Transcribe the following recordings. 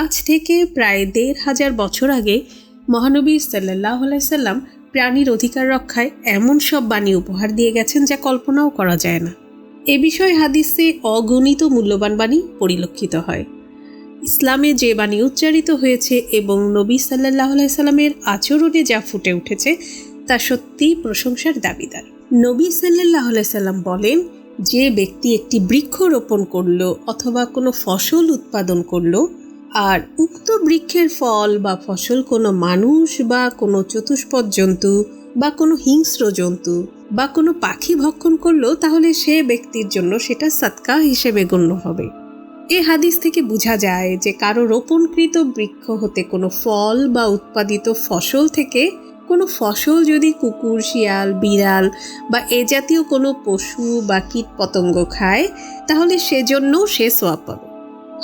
আজ থেকে প্রায় দেড় হাজার বছর আগে মহানবী সাল্লাহ সাল্লাম প্রাণীর অধিকার রক্ষায় এমন সব বাণী উপহার দিয়ে গেছেন যা কল্পনাও করা যায় না। এ বিষয়ে হাদিসে অগণিত মূল্যবান বাণী পরিলক্ষিত হয়। ইসলামে যে বাণী উচ্চারিত হয়েছে এবং নবী সাল্লাহ সাল্লামের আচরণে যা ফুটে উঠেছে, তা সত্যিই প্রশংসার দাবিদার। নবী সাল্লাহ সাল্লাম বলেন, যে ব্যক্তি একটি বৃক্ষ রোপণ করল অথবা কোনো ফসল উৎপাদন করল আর উক্ত বৃক্ষের ফল বা ফসল কোনো মানুষ বা কোনো চতুষ্পদ জন্তু বা কোনো হিংস্র জন্তু বা কোনো পাখি ভক্ষণ করল, তাহলে সে ব্যক্তির জন্য সেটা সৎকা হিসেবে গণ্য হবে। এ হাদিস থেকে বোঝা যায় যে কারও রোপণকৃত বৃক্ষ হতে কোনো ফল বা উৎপাদিত ফসল থেকে কোনো ফসল যদি কুকুর, শিয়াল, বিড়াল বা এ জাতীয় কোনো পশু বা কীট পতঙ্গ খায়, তাহলে সেজন্যও সে সোয়াব পাবে।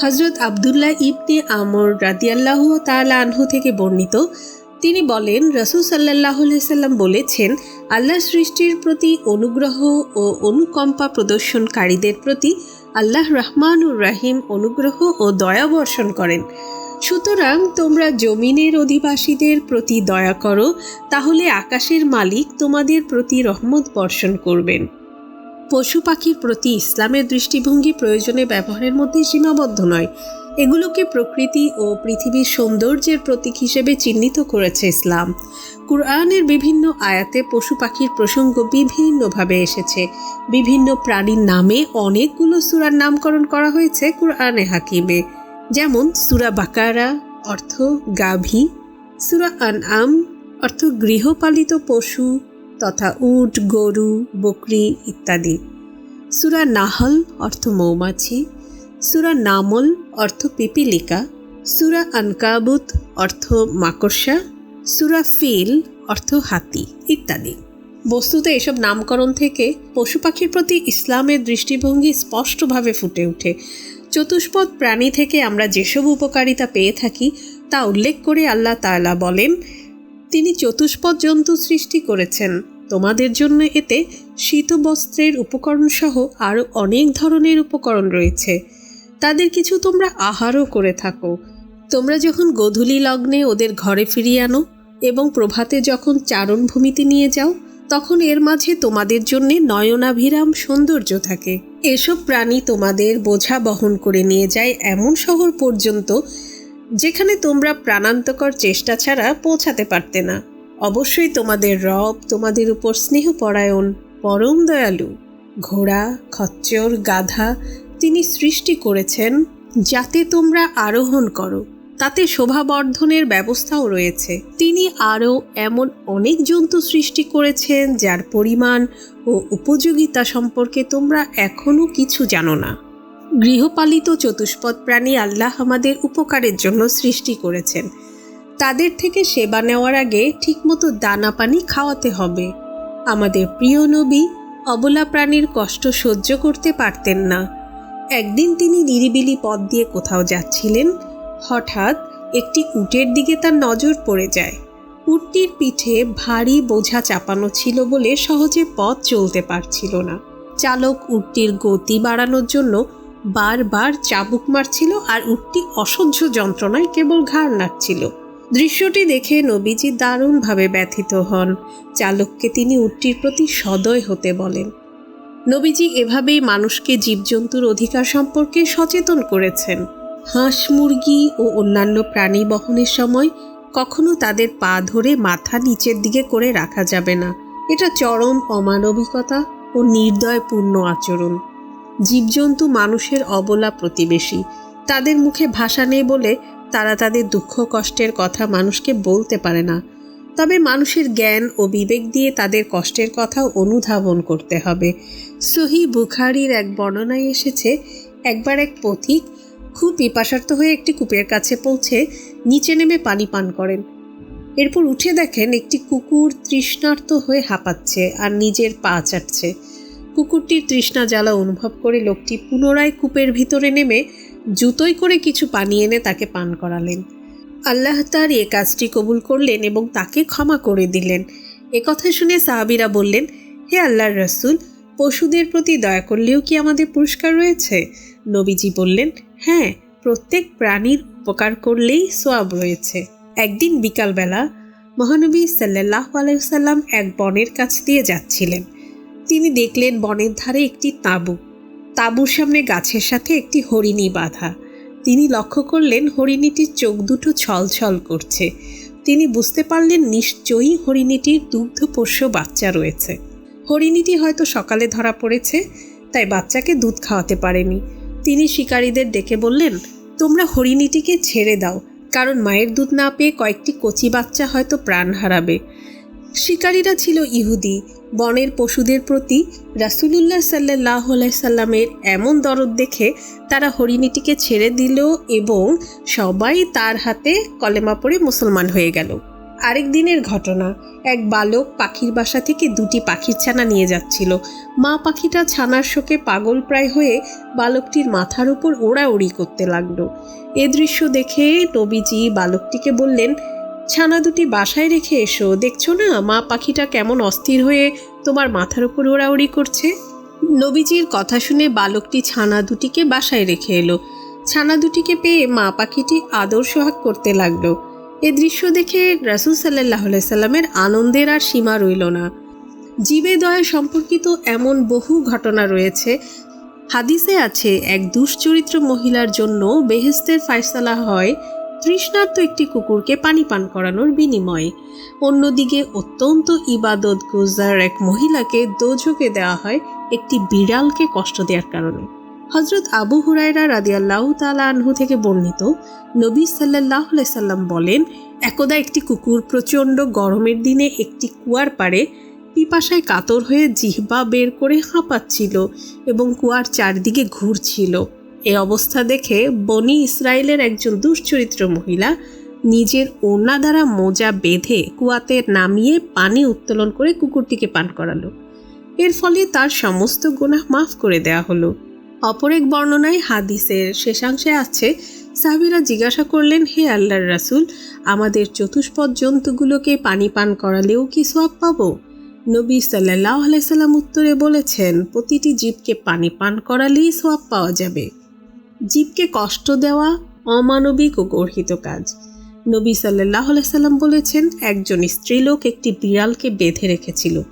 হজরত আবদুল্লাহ ইবনে আমর রাদিয়াল্লাহ তালা আনহু থেকে বর্ণিত, তিনি বলেন, রসুল সাল্লাহ সাল্লাম বলেছেন, আল্লাহ সৃষ্টির প্রতি অনুগ্রহ ও অনুকম্পা প্রদর্শনকারীদের প্রতি আল্লাহ রহমানুর রাহিম অনুগ্রহ ও দয়া বর্ষণ করেন। সুতরাং তোমরা জমিনের অধিবাসীদের প্রতি দয়া করো, তাহলে আকাশের মালিক তোমাদের প্রতি রহমত বর্ষণ করবেন। পশু পাখির প্রতি ইসলামের দৃষ্টিভঙ্গি প্রয়োজনে ব্যবহারের মধ্যে সীমাবদ্ধ নয়। এগুলোকে প্রকৃতি ও পৃথিবীর সৌন্দর্যের প্রতীক হিসেবে চিহ্নিত করেছে ইসলাম। কুরআনের বিভিন্ন আয়াতে পশু পাখির প্রসঙ্গ বিভিন্নভাবে এসেছে। বিভিন্ন প্রাণীর নামে অনেকগুলো সুরার নামকরণ করা হয়েছে কুরআনে হাকিমে। যেমন সুরা বাকারা, অর্থ গাভী, সুরা আনআম, অর্থ গৃহপালিত পশু তথা উট, গরু, বকরি ইত্যাদি। সুরা নাহল অর্থ মৌমাছি, সুরা নামল অর্থ পিপিলিকা, সুরা আনকাবুত অর্থ মাকড়সা, সুরা ফিল অর্থ হাতি ইত্যাদি। বস্তুতে এসব নামকরণ থেকে পশু পাখির প্রতি ইসলামের দৃষ্টিভঙ্গি স্পষ্টভাবে ফুটে ওঠে। চতুষ্পদ প্রাণী থেকে আমরা যেসব উপকারিতা পেয়ে থাকি তা উল্লেখ করে আল্লাহ তালা বলেন তিনি চতুষ্পদ জন্তু সৃষ্টি করেছেন। তোমাদের জন্য এতে শীতবস্ত্রের উপকরণ সহ আরও অনেক ধরনের উপকরণ রয়েছে। তাদের কিছু তোমরা আহারও করে থাকো। তোমরা যখন গধূলি লগ্নে ওদের ঘরে ফিরিয়ে আনো এবং প্রভাতে যখন চারণভূমিতে নিয়ে যাও, তখন এর মাঝে তোমাদের জন্যে নয়নাভিরাম সৌন্দর্য থাকে। এসব প্রাণী তোমাদের বোঝা বহন করে নিয়ে যায় এমন শহর পর্যন্ত যেখানে তোমরা প্রাণান্তকর চেষ্টা ছাড়া পৌঁছাতে পারতে না। অবশ্যই তোমাদের রব তোমাদের উপর স্নেহপরায়ণ, পরম দয়ালু। ঘোড়া, খচ্চর, গাধা তিনি সৃষ্টি করেছেন যাতে তোমরা আরোহণ করো। তাতে শোভাবর্ধনের ব্যবস্থাও রয়েছে। তিনি আরও এমন অনেক জন্তু সৃষ্টি করেছেন যার পরিমাণ ও উপযোগিতা সম্পর্কে তোমরা এখনও কিছু জানো না। গৃহপালিত চতুষ্পদ প্রাণী আল্লাহ আমাদের উপকারের জন্য সৃষ্টি করেছেন। তাদের থেকে সেবা নেওয়ার আগে ঠিকমতো দানা পানি খাওয়াতে হবে। আমাদের প্রিয় নবী অবলা প্রাণীর কষ্ট সহ্য করতে পারতেন না। একদিন তিনি নিরিবিলি পথ দিয়ে কোথাও যাচ্ছিলেন, হঠাৎ একটি উটের দিকে তার নজর পড়ে যায়। উটটির পিঠে ভারী বোঝা চাপানো ছিল বলে সহজে পথ চলতে পারছিল না। চালক উটটির গতি বাড়ানোর জন্য বারবার চাবুক মারছিল আর উটটি অসহ্য যন্ত্রণায় কেবল ঘাড় নাড়ছিল। দৃশ্যটি দেখে নবীজি দারুণভাবে ব্যথিত হন। চালককে তিনি উটটির প্রতি সদয় হতে বলেন। নবীজি এভাবেই মানুষকে জীবজন্তুর অধিকার সম্পর্কে সচেতন করেছেন। হাঁস মুরগি ও অন্যান্য প্রাণী বহনের সময় কখনো তাদের পা ধরে মাথা নিচের দিকে করে রাখা যাবে না। এটা চরম অমানবিকতা ও নির্দয়পূর্ণ আচরণ। জীবজন্তু মানুষের অবলা প্রতিবেশী। তাদের মুখে ভাষা নেই বলে তারা তাদের দুঃখ কষ্টের কথা মানুষকে বলতে পারে না। তবে মানুষের জ্ঞান ও বিবেক দিয়ে তাদের কষ্টের কথাও অনুধাবন করতে হবে। সহি বুখারির এক বর্ণনায় এসেছে, একবার এক পথিক খুব পিপাসার্থ হয়ে একটি কূপের কাছে পৌঁছে নিচে নেমে পানি পান করেন। এরপর উঠে দেখেন একটি কুকুর তৃষ্ণার্ত হয়ে হাঁপাচ্ছে আর নিজের পা চাটছে। কুকুরটির তৃষ্ণা জ্বালা অনুভব করে লোকটি পুনরায় কূপের ভিতরে নেমে জুতোই করে কিছু পানি এনে তাকে পান করালেন। আল্লাহ তার এ কাজটি কবুল করলেন এবং তাকে ক্ষমা করে দিলেন। এ কথা শুনে সাহাবিরা বললেন, হে আল্লাহর রসুল, পশুদের প্রতি দয়া করলেও কি আমাদের পুরস্কার রয়েছে? নবীজি বললেন হ্যাঁ প্রত্যেক প্রাণীর উপকার করলেই সোয়াব রয়েছে। একদিন বিকালবেলা মহানবী সাল্লাহ আলাইসাল্লাম এক বনের কাছ দিয়ে যাচ্ছিলেন। তিনি দেখলেন বনের ধারে একটি তাঁবু। তাঁবুর সামনে গাছের সাথে একটি হরিণী বাঁধা। তিনি লক্ষ্য করলেন হরিণীটির চোখ দুটো ছলছল করছে। তিনি বুঝতে পারলেন নিশ্চয়ই হরিণীটির দুগ্ধপোষ্য বাচ্চা রয়েছে। হরিণীটি হয়তো সকালে ধরা পড়েছে, তাই বাচ্চাকে দুধ খাওয়াতে পারেনি। তিনি শিকারীদের ডেকে বললেন, তোমরা হরিণীটিকে ছেড়ে দাও, কারণ মায়ের দুধ না পেয়ে কয়েকটি কচি বাচ্চা হয়তো প্রাণ হারাবে। শিকারীরা ছিল ইহুদি। বনের পশুদের প্রতি রাসুলুল্লাহ সাল্লাহ সাল্লামের এমন দরদ দেখে তারা হরিণীটিকে ছেড়ে দিল এবং সবাই তার হাতে কলেমা পড়ে মুসলমান হয়ে গেল। আরেক দিনের ঘটনা, এক বালক পাখির বাসা থেকে দুটি পাখির ছানা নিয়ে যাচ্ছিল। মা পাখিটা ছানার শোকে পাগল প্রায় হয়ে বালকটির মাথার উপর ওড়াউড়ি করতে লাগল। এ দৃশ্য দেখে নবীজি বালকটিকে বললেন ছানা দুটি বাসায় রেখে এসো। দেখছ না, মা পাখিটা কেমন অস্থির হয়ে তোমার মাথার উপর ওড়াউড়ি করছে? নবীজির কথা শুনে বালকটি ছানা দুটিকে বাসায় রেখে এলো। ছানা দুটিকে পেয়ে মা পাখিটি আদর সোহাগ করতে লাগল। এ দৃশ্য দেখে রাসুল সাল্লাহ সাল্লামের আনন্দের আর সীমা রইল না। জীবে দয়া সম্পর্কিত এমন বহু ঘটনা রয়েছে। হাদিসে আছে, এক দুশ্চরিত্র মহিলার জন্য বেহেস্তের ফায়সালা হয় তৃষ্ণার্ত একটি কুকুরকে পানি পান করানোর বিনিময়ে। অন্যদিকে অত্যন্ত ইবাদত গুজার এক মহিলাকে দোঝকে দেওয়া হয় একটি বিড়ালকে কষ্ট দেওয়ার কারণে। হজরত আবু হুরায়রা রাদিয়াল্লাহ তালা আনহু থেকে বর্ণিত নবী সাল্লাহ সাল্লাম বলেন, একদা একটি কুকুর প্রচণ্ড গরমের দিনে একটি কুয়ার পাড়ে পিপাসায় কাতর হয়ে জিহ্বা বের করে হাঁপাচ্ছিল এবং কুয়ার চারদিকে ঘুরছিল। এ অবস্থা দেখে বনি ইসরায়েলের একজন দুশ্চরিত্র মহিলা নিজের ওড়না দ্বারা মোজা বেঁধে কুয়াতে নামিয়ে পানি উত্তোলন করে কুকুরটিকে পান করালো। এর ফলে তার সমস্ত গুনাহ মাফ করে দেয়া হলো। অপর এক বর্ণনায় হাদিসের শেষাংশে আছে, সাহাবিরা জিজ্ঞাসা করলেন, হে আল্লাহর রাসুল, আমাদের চতুষ্পদ জন্তুগুলোকে পানি পান করালেও কি সোয়াব পাবো? নবী সাল্লাহ আলাইসাল্লাম উত্তরে বলেছেন, প্রতিটি জীবকে পানি পান করালেই সোয়াব পাওয়া যাবে। জীবকে কষ্ট দেওয়া অমানবিক ও গর্হিত কাজ। নবী সাল্লাহ সাল্লাম বলেছেন, একজন স্ত্রীলোক একটি বিড়ালকে বেঁধে রেখেছিল,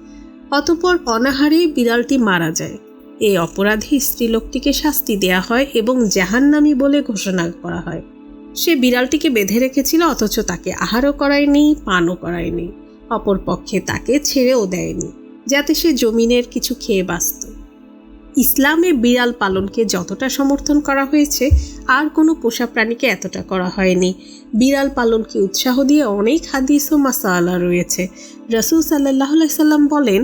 অতপর অনাহারে বিড়ালটি মারা যায়। এই অপরাধে স্ত্রীলোকটিকে শাস্তি দেয়া হয় এবং জাহান্নামি বলে ঘোষণা করা হয়। সে বিড়ালটিকে বেঁধে রেখেছিল, অথচ তাকে আহারও করায়নি, পানও করায়নি, অপরপক্ষে তাকে ছেড়েও দেয়নি, যাতে সে জমিনের কিছু খেয়ে বাঁচত। ইসলামে বিড়াল পালনকে যতটা সমর্থন করা হয়েছে, আর কোনো পোষা প্রাণীকে এতটা করা হয়নি। বিড়াল পালনকে উৎসাহ দিয়ে অনেক হাদিস ও মাসালা রয়েছে। রসুল সাল্লাহ সাল্লাম বলেন,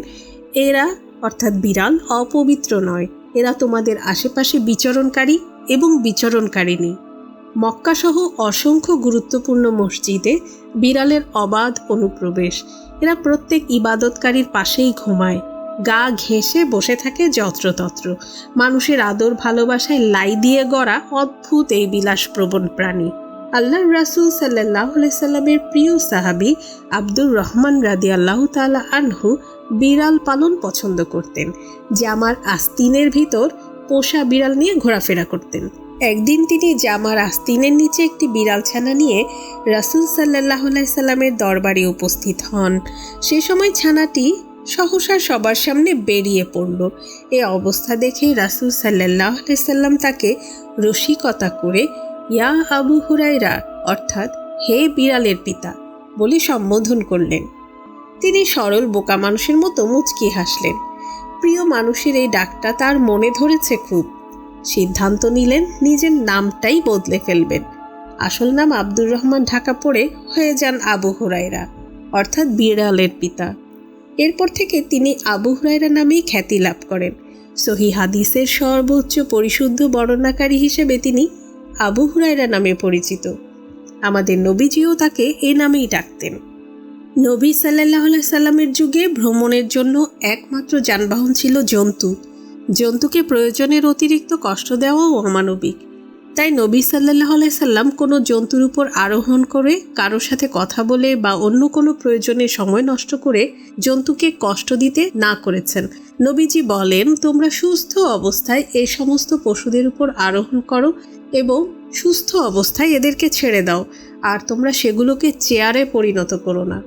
এরা অর্থাৎ বিড়াল অপবিত্র নয়। এরা তোমাদের আশেপাশে বিচরণকারী এবং বিচরণকারিণী। মক্কাসহ অসংখ্য গুরুত্বপূর্ণ মসজিদে বিড়ালের অবাধ অনুপ্রবেশ। এরা প্রত্যেক ইবাদতকারীর পাশেই ঘুমায়। গা ঘেঁষে বসে থাকে যত্রতত্র। মানুষের আদর ভালোবাসায় লাই দিয়ে গড়া অদ্ভুত এই বিলাসপ্রবণ প্রাণী। আল্লাহ রাসুল সাল্লাহ সাল্লামের প্রিয় সাহাবি আব্দুর রহমান রাদি আল্লাহ তালা আনহু বিড়াল পালন পছন্দ করতেন জামার আস্তিনের ভিতর পোষা বিড়াল নিয়ে ঘোরাফেরা করতেন। একদিন তিনি জামার আস্তিনের নিচে একটি বিড়াল ছানা নিয়ে রাসুল সাল্লাহ সাল্লামের দরবারে উপস্থিত হন। সে সময় ছানাটি সহসা সবার সামনে বেরিয়ে পড়ল। এ অবস্থা দেখে রাসুল সাল্লাহ সাল্লাম তাকে রসিকতা করে, ইয়া আবু হুরাইরা অর্থাৎ হে বিড়ালের পিতা, বলে সম্বোধন করলেন। তিনি সরল বোকা মানুষের মতো মুচকি হাসলেন। প্রিয় মানুষের এই ডাকটা তার মনে ধরেছে খুব। সিদ্ধান্ত নিলেন নিজের নামটাই বদলে ফেলবেন। আসল নাম আব্দুর রহমান ঢাকা পড়ে হয়ে যান আবু হুরাইরা অর্থাৎ বিড়ালের পিতা। এরপর থেকে তিনি আবু হুরাইরা নামেই খ্যাতি লাভ করেন। সহি হাদিসের সর্বোচ্চ পরিশুদ্ধ বর্ণনাকারী হিসেবে তিনি আবু হুরাইরা নামে পরিচিত। আমাদের নবীজিও তাকে এ নামেই ডাকতেন। নবী সাল্লাহ সাল্লামের যুগে ভ্রমণের জন্য একমাত্র যানবাহন ছিল জন্তু। জন্তুকে প্রয়োজনের অতিরিক্ত কষ্ট দেওয়াও অমানবিক। তাই নবী সাল্লাহ সাল্লাম কোনো জন্তুর উপর আরোহণ করে, কারোর সাথে কথা বলে বা অন্য কোনো প্রয়োজনে সময় নষ্ট করে জন্তুকে কষ্ট দিতে না করেছেন। নবীজি বলেন, তোমরা সুস্থ অবস্থায় এই সমস্ত পশুদের উপর আরোহণ করো এবং সুস্থ অবস্থায় এদেরকে ছেড়ে দাও, আর তোমরা সেগুলোকে চেয়ারে পরিণত করো না।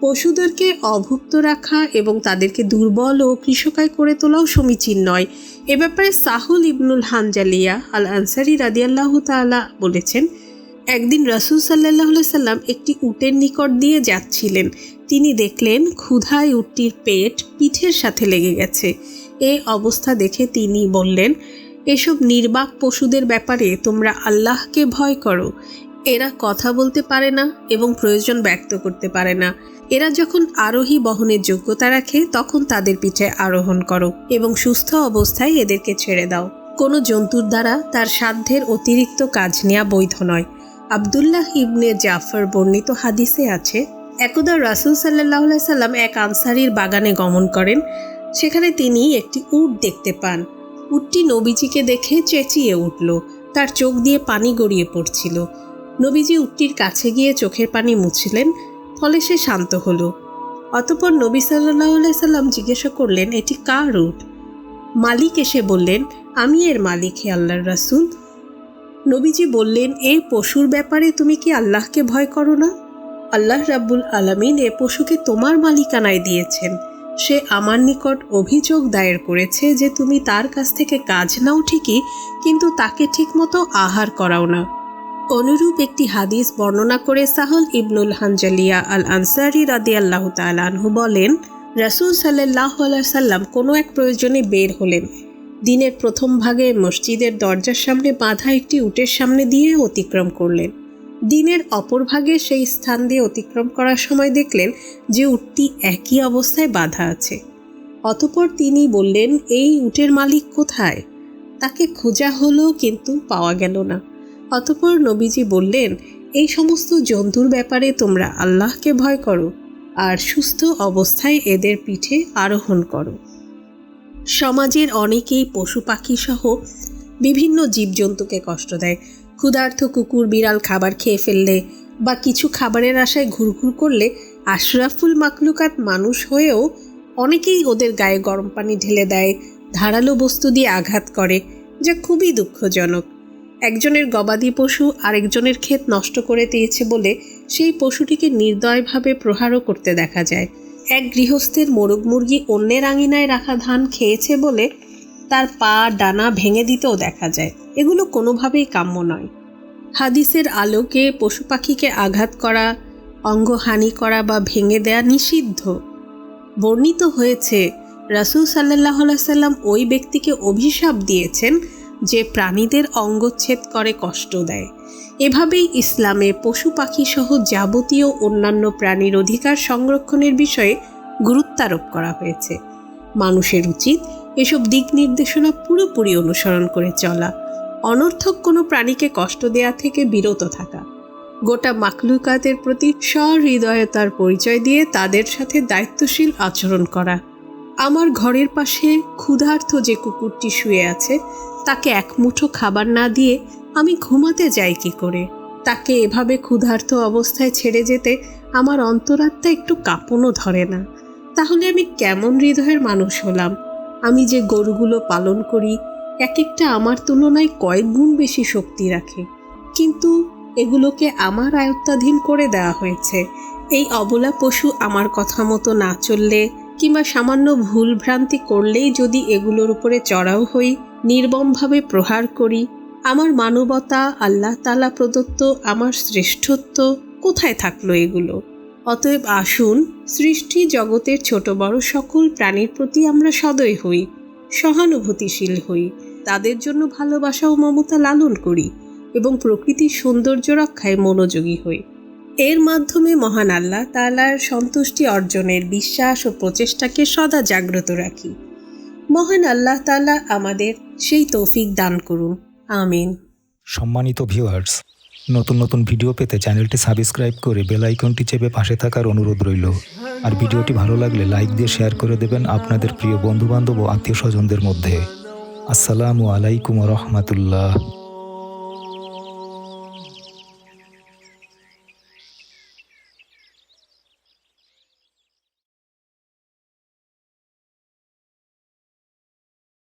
পশুদেরকে অভুক্ত রাখা এবং তাদেরকে দুর্বল ও কৃষকায় করে তোলাও সমীচীন নয়। এ ব্যাপারে সাহুল ইবনুল হানজালিয়া আল আনসারি রাদিয়াল্লাহু তাআলা বলেছেন, একদিন রাসূল সাল্লাহ সাল্লাম একটি উটের নিকট দিয়ে যাচ্ছিলেন। তিনি দেখলেন ক্ষুধায় উটটির পেট পিঠের সাথে লেগে গেছে। এ অবস্থা দেখে তিনি বললেন, এসব নির্বাক পশুদের ব্যাপারে তোমরা আল্লাহকে ভয় করো। এরা কথা বলতে পারে না এবং প্রয়োজন ব্যক্ত করতে পারে না। এরা যখন আরোহী বহনের যোগ্যতা রাখে, তখন তাদের পিঠে আরোহণ করো এবং সুস্থ অবস্থায় এদেরকে ছেড়ে দাও। কোনো জন্তুর দ্বারা তার সাধ্যের অতিরিক্ত কাজ নেওয়া বৈধ নয়। আবদুল্লাহ ইবনে জাফর বর্ণিত হাদিসে আছে, একদা রাসুল সাল্লাহ সাল্লাম এক আনসারির বাগানে গমন করেন। সেখানে তিনি একটি উট দেখতে পান। উটটি নবীজিকে দেখে চেঁচিয়ে উঠল। তার চোখ দিয়ে পানি গড়িয়ে পড়ছিল। নবীজি উটটির কাছে গিয়ে চোখের পানি মুছলেন। ফলে সে শান্ত হলো। অতপর নবী সাল্লাহ সাল্লাম জিজ্ঞাসা করলেন, এটি কার উট মালিক এসে বললেন, আমি এর মালিক, হে আল্লাহর রাসুল। নবীজি বললেন এই পশুর ব্যাপারে তুমি কি আল্লাহকে ভয় করো না? আল্লাহ রাব্বুল আলামিন এ পশুকে তোমার মালিকানায় দিয়েছেন। সে আমার নিকট অভিযোগ দায়ের করেছে যে তুমি তার কাছ থেকে কাজ নাও ঠিকই, কিন্তু তাকে ঠিকমতো আহার করাও না। অনুরূপ একটি হাদিস বর্ণনা করে সাহল ইবনুল হানজালিয়া আল আনসারি রাদি আল্লাহ তালানহু বলেন, রাসুল সাল্লাহ সাল্লাম কোনো এক প্রয়োজনে বের হলেন। দিনের প্রথম ভাগে মসজিদের দরজার সামনে বাঁধা একটি উটের সামনে দিয়ে অতিক্রম করলেন। দিনের অপর ভাগে সেই স্থান দিয়ে অতিক্রম করার সময় দেখলেন যে উটটি একই অবস্থায় বাঁধা আছে। অতপর তিনি বললেন, এই উটের মালিক কোথায়? তাকে খোঁজা হলো কিন্তু পাওয়া গেল না। অতপর নবীজি বললেন, এই সমস্ত জন্তুর ব্যাপারে তোমরা আল্লাহকে ভয় করো আর সুস্থ অবস্থায় এদের পিঠে আরোহণ করো। সমাজের অনেকেই পশু পাখি সহ বিভিন্ন জীবজন্তুকে কষ্ট দেয়। ক্ষুধার্থ কুকুর বিড়াল খাবার খেয়ে ফেললে বা কিছু খাবারের আশায় ঘুরঘুর করলে আশরাফুল মাকলুকাত মানুষ হয়েও অনেকেই ওদের গায়ে গরম পানি ঢেলে দেয়, ধারালো বস্তু দিয়ে আঘাত করে, যা খুবই দুঃখজনক। একজনের গবাদি পশু আরেকজনের ক্ষেত নষ্ট করে দিয়েছে বলে সেই পশুটিকে নির্দয়ভাবে প্রহারও করতে দেখা যায়। এক গৃহস্থের মোরগ মুরগি অন্যের আঙিনায় রাখা ধান খেয়েছে বলে তার পা, ডানা ভেঙে দিতেও দেখা যায়। এগুলো কোনোভাবেই কাম্য নয়। হাদিসের আলোকে পশু পাখিকে আঘাত করা, অঙ্গহানি করা বা ভেঙে দেয়া নিষিদ্ধ। বর্ণিত হয়েছে, রাসুল সাল্লাহ সাল্লাম ওই ব্যক্তিকে অভিশাপ দিয়েছেন যে প্রাণীদের অঙ্গচ্ছেদ করে কষ্ট দেয়। এভাবেই ইসলামে পশু পাখি সহ যাবতীয় অন্যান্য প্রাণীর অধিকার সংরক্ষণের বিষয়ে গুরুত্বারোপ করা হয়েছে। মানুষের উচিত এসব দিক নির্দেশনা পুরোপুরি অনুসরণ করে চলা। অনর্থক কোনো প্রাণীকে কষ্ট দেয়া থেকে বিরত থাকা। গোটা মাকলুকাতের প্রতি সহৃদয়তার পরিচয় দিয়ে তাদের সাথে দায়িত্বশীল আচরণ করা। আমার ঘরের পাশে ক্ষুধার্থ যে কুকুরটি শুয়ে আছে তাকে এক মুঠো খাবার না দিয়ে আমি ঘুমাতে যাই কি করে? তাকে এভাবে ক্ষুধার্ত অবস্থায় ছেড়ে যেতে আমার অন্তরাত্মা একটু কাঁপনও ধরে না। তাহলে আমি কেমন হৃদয়ের মানুষ হলাম? আমি যে গরুগুলো পালন করি এক একটা আমার তুলনায় কয়েক গুণ বেশি শক্তি রাখে? কিন্তু এগুলোকে আমার আয়ত্তাধীন করে দেওয়া হয়েছে। এই অবলা পশু আমার কথা মতো না চললে কিংবা সামান্য ভুল ভ্রান্তি করলেই যদি এগুলোর উপরে চড়াও হই নির্মমভাবে প্রহার করি, আমার মানবতা, আল্লাহ তালা প্রদত্ত, আমার শ্রেষ্ঠত্ব, কোথায় থাকল এগুলো? অতএব আসুন, সৃষ্টি জগতের ছোট বড় সকল প্রাণীর প্রতি আমরা সদয় হই, সহানুভূতিশীল হই, তাদের জন্য ভালোবাসা ও মমতা লালন করি এবং প্রকৃতির সৌন্দর্য রক্ষায় মনোযোগী হই। এর মাধ্যমে মহান আল্লাহ তালার সন্তুষ্টি অর্জনের বিশ্বাস ও প্রচেষ্টাকে সদা জাগ্রত রাখি। মহান আল্লাহ তালা আমাদের সেই তৌফিক দান করুন। আমিন। সম্মানিত ভিউয়ার্স, নতুন নতুন ভিডিও পেতে চ্যানেলটি সাবস্ক্রাইব করে বেল আইকনটি চেপে পাশে থাকার অনুরোধ রইল। আর ভিডিওটি ভালো লাগলে লাইক দিয়ে শেয়ার করে দেবেন আপনাদের প্রিয় বন্ধুবান্ধব ও আত্মীয় স্বজনদের মধ্যে। আসসালামু আলাইকুম রহমতুল্লাহ।